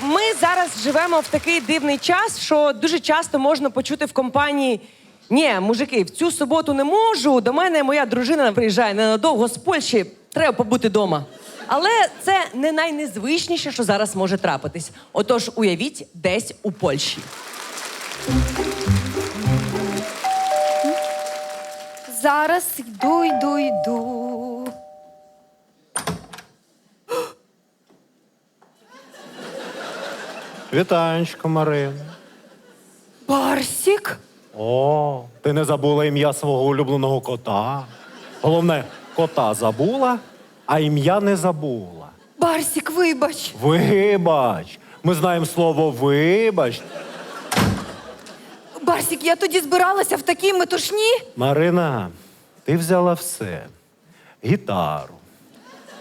Ми зараз живемо в такий дивний час, що дуже часто можна почути в компанії. Ні, мужики, в цю суботу не можу. До мене моя дружина приїжджає ненадовго з Польщі. Треба побути вдома. Але це не найнезвичніше, що зараз може трапитись. Отож, уявіть, десь у Польщі. Зараз йду, йду, йду. Вітанечко, Марина. Барсік? О, ти не забула ім'я свого улюбленого кота. Головне, кота забула, а ім'я не забула. Барсік, вибач. Вибач. Ми знаємо слово вибач. Барсік, я тоді збиралася в такій метушні. Марина, ти взяла все: гітару,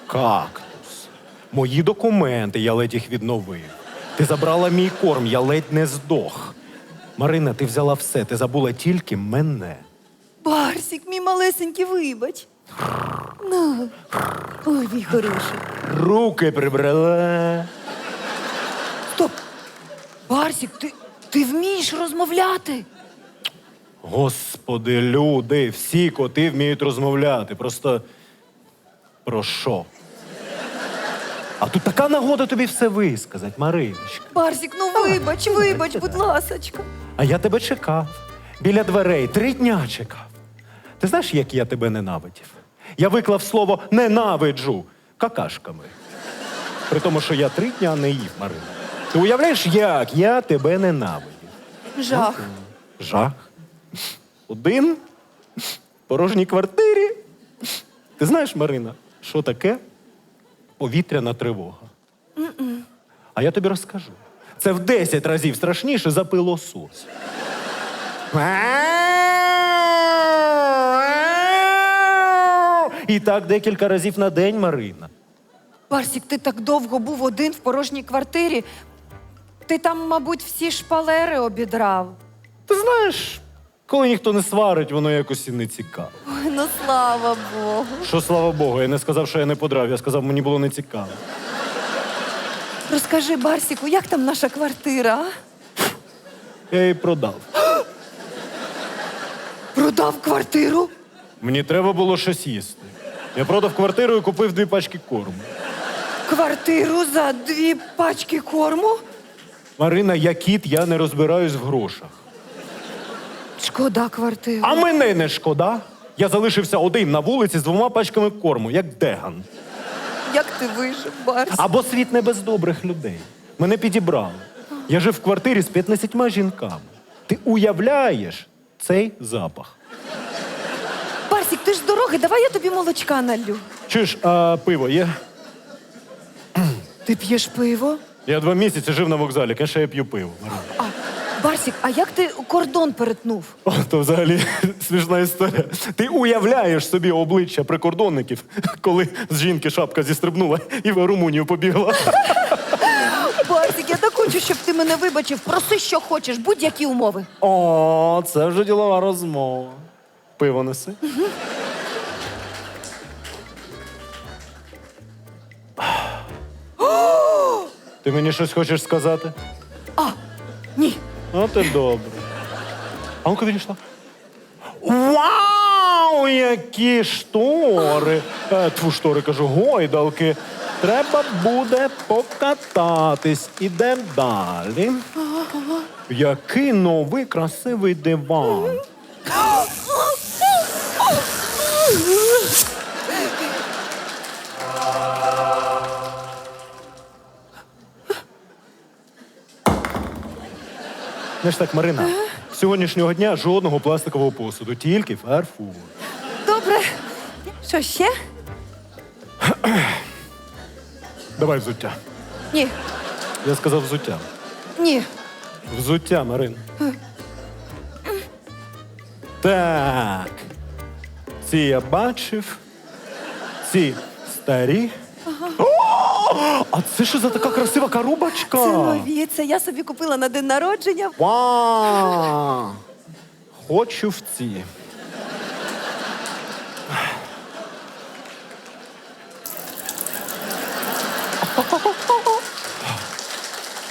кактус, мої документи, я ледь їх відновив. Ти забрала мій корм, я ледь не здох. Марина, ти взяла все, ти забула тільки мене. Барсік, мій малесенький, вибач. На. Ой, мій хороший. Руки прибрала. Стоп. Барсік, ти, ти вмієш розмовляти? Господи, люди, всі коти вміють розмовляти. Просто про що? А тут така нагода тобі все висказати, Мариночка. Барсік, ну вибач, вибач, будь ласочка. А я тебе чекав. Біля дверей три дня чекав. Ти знаєш, як я тебе ненавидів? Я виклав слово ненавиджу какашками. При тому, що я три дня не їв, Марина. Ти уявляєш, як я тебе ненавидів? Жах. Жах. Один в порожній квартирі. Ти знаєш, Марина, що таке повітряна тривога? А я тобі розкажу. Це в 10 разів страшніше за пилосос. І так декілька разів на день, Марина. Барсік, ти так довго був один в порожній квартирі. Ти там, мабуть, всі шпалери обідрав. Ти знаєш, коли ніхто не сварить, воно якось і не цікаво. Ой, ну слава Богу. Що слава Богу, я не сказав, що я не подрав, я сказав, мені було не цікаво. Розкажи, Барсіку, як там наша квартира? а? Я її продав. Продав квартиру? Мені треба було щось їсти. Я продав квартиру і купив дві пачки корму. Квартиру за дві пачки корму? Марина, я кіт, я не розбираюсь в грошах. Шкода квартиру. А мене не шкода. Я залишився один на вулиці з двома пачками корму, як деган. Як ти вижив, Барсік? Або світ не без добрих людей. Мене підібрали. Я жив в квартирі з 15 жінками. Ти уявляєш цей запах? Барсік, ти ж з дороги, давай я тобі молочка налю. Чуєш, а пиво є? Ти п'єш пиво? Я два місяці жив на вокзалі, конечно, я п'ю пиво. Барсік, а як ти кордон перетнув? О, то взагалі смішна історія. Ти уявляєш собі обличчя прикордонників, коли з жінки шапка зістрибнула і в Румунію побігла. Барсік, я так хочу, щоб ти мене вибачив. Проси, що хочеш, будь-які умови. О, це вже ділова розмова. Пиво неси. Ти мені щось хочеш сказати? Ну, ти добре. А ну-ка відійшла. Вау! Які штори! Е, тьфу, штори, кажу, гойдалки. Треба буде покататись. Ідем далі. Який новий красивий диван. Знаєш так, Марина, з сьогоднішнього дня жодного пластикового посуду, тільки фарфор. Добре. Що ще? Давай взуття. Ні. Я сказав взуття. Ні. Взуття, Марин. Так. Ці я бачив. Ці старі. О, а це що за така красива коробочка? Це нові. Це я собі купила на день народження. Хочу в ці.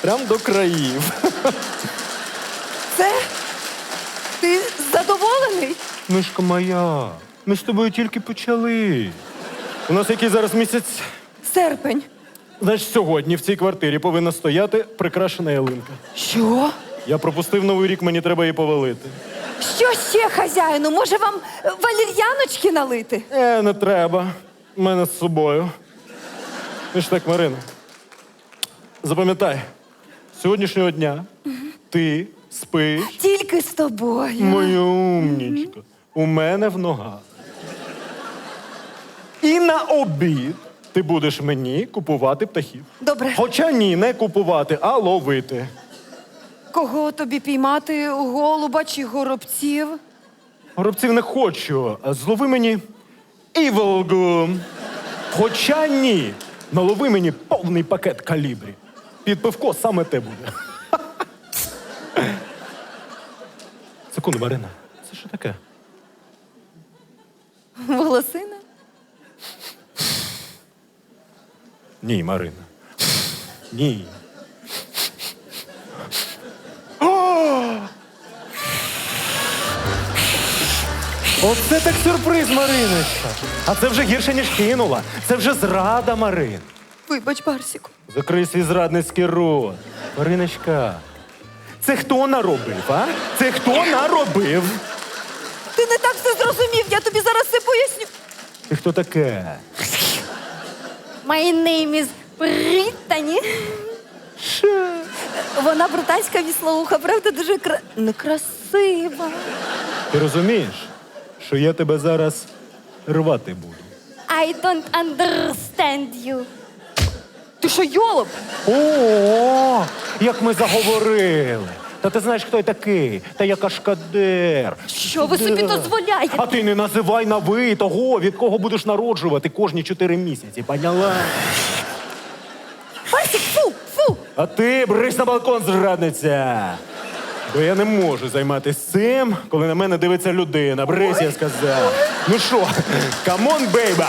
Прям до країв. Це? Ти задоволений? Мишка моя, ми з тобою тільки почали. У нас який зараз місяць? Серпень. Значить, сьогодні в цій квартирі повинна стояти прикрашена ялинка. Що? Я пропустив новий рік, мені треба її повалити. Що ще, хазяїну? Може вам е, валір'яночки налити? Е, не треба. Мене з собою. Ну ж так, Марина. Запам'ятай, з сьогоднішнього дня ти спиш, Тільки з тобою. моя умнічка, у мене в ногах. І на обід ти будеш мені купувати птахів. Добре. Хоча ні, не купувати, а ловити. Кого тобі піймати? Голуба чи горобців? Горобців не хочу. Злови мені іволгу. Хоча ні. Налови мені повний пакет калібрі. Під пивко саме те буде. Секунду, Марина. Це що таке? Волосина? Ні, Марина. Ні. Оце так сюрприз, Мариночка. А це вже гірше, ніж кинула. Це вже зрада, Марин. Вибач, Барсіку. Закрий свій зрадницький рот. Мариночка. Це хто наробив, а? Це хто наробив? Ти не так все зрозумів, я тобі зараз все поясню. Ти хто таке? My name is Brittany. Що? Вона британська віслоуха, правда, дуже кра... некрасива. Ти розумієш, що я тебе зараз рвати буду? I don't understand you. Ти що, йолоп? О, як ми заговорили. Та ти знаєш, хто я такий? Та я кашкадер. Що ви собі дозволяєте? А ти не називай на ви того, від кого будеш народжувати кожні чотири місяці, поняла? Барсик, фу, фу! А ти брись на балкон, зрадниця. Бо я не можу займатися цим, коли на мене дивиться людина. Брись, я сказав. Ну що, камон, бейба.